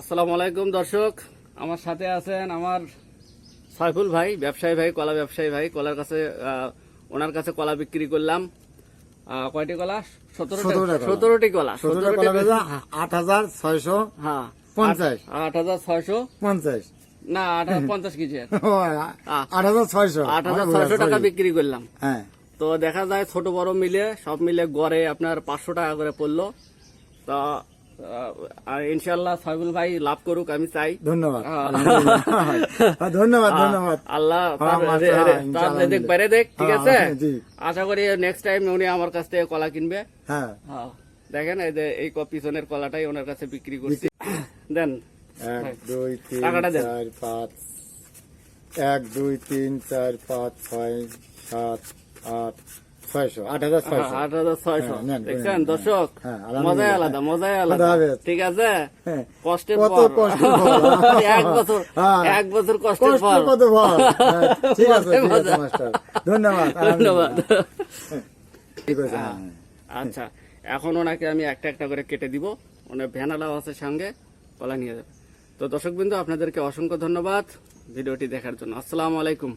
আসসালামু আলাইকুম দর্শক। আমার সাথে আছেন আমার সাইফুল ভাই ব্যবসায়ী ভাই কলা ব্যবসায়ী ভাই। কলার কাছে ওনার কাছে কলা বিক্রি করলাম। কয়টি কলা? সতেরোটি। কলা। আট হাজার ছয়শো হ্যাঁ। পঞ্চাশ। আট হাজার ছয়শো পঞ্চাশ। না আট হাজার পঞ্চাশ কেজি আট হাজার ছয়শো। আট হাজার ছয়শো টাকা বিক্রি করলাম। হ্যাঁ। তো দেখা যায় ছোট বড় মিলে সব মিলে গড়ে আপনার পাঁচশো টাকা করে পড়ল। তো আহ, ইনশাল্লাহ সাইফুল ভাই লাভ করুক আমি চাই। ধন্যবাদ। হ্যাঁ। ধন্যবাদ ধন্যবাদ। আল্লাহ হ্যাঁ। রেজেক বাইরে দেখ ঠিক হ্যাঁ, আছে? আশা করি নেক্সট টাইম উনি আমার কাছ থেকে কলা কিনবে। হ্যাঁ। দেখেন এই যে এই পিছনের কলাটাই ওনার কাছে বিক্রি করছি। দেন। এক দুই তিন চার পাঁচ। এক দুই তিন চার পাঁচ ছয় সাত আট ছয়শো আট হাজার ছয়শো। আট হাজার ছয়শো। দেখছেন? দর্শক মজাই আলাদা মজাই আলাদা। ঠিক আছে। কষ্টের কত পর। এক বছর। এক বছর কষ্টের ফল কত ফল ঠিক আছে মজাই ঠিক আছে মজা। মাস্টার। ধন্যবাদ ধন্যবাদ। আলহামদুলিল্লাহ। ঠিক আছে আচ্ছা। এখন ওনাকে আমি একটা একটা করে কেটে দিব। ওনার ভ্যানালাও আছে সঙ্গে কলা নিয়ে যাবে। তো দর্শক বিন্দু আপনাদেরকে অসংখ্য ধন্যবাদ ভিডিওটি দেখার জন্য। আসসালামু আলাইকুম।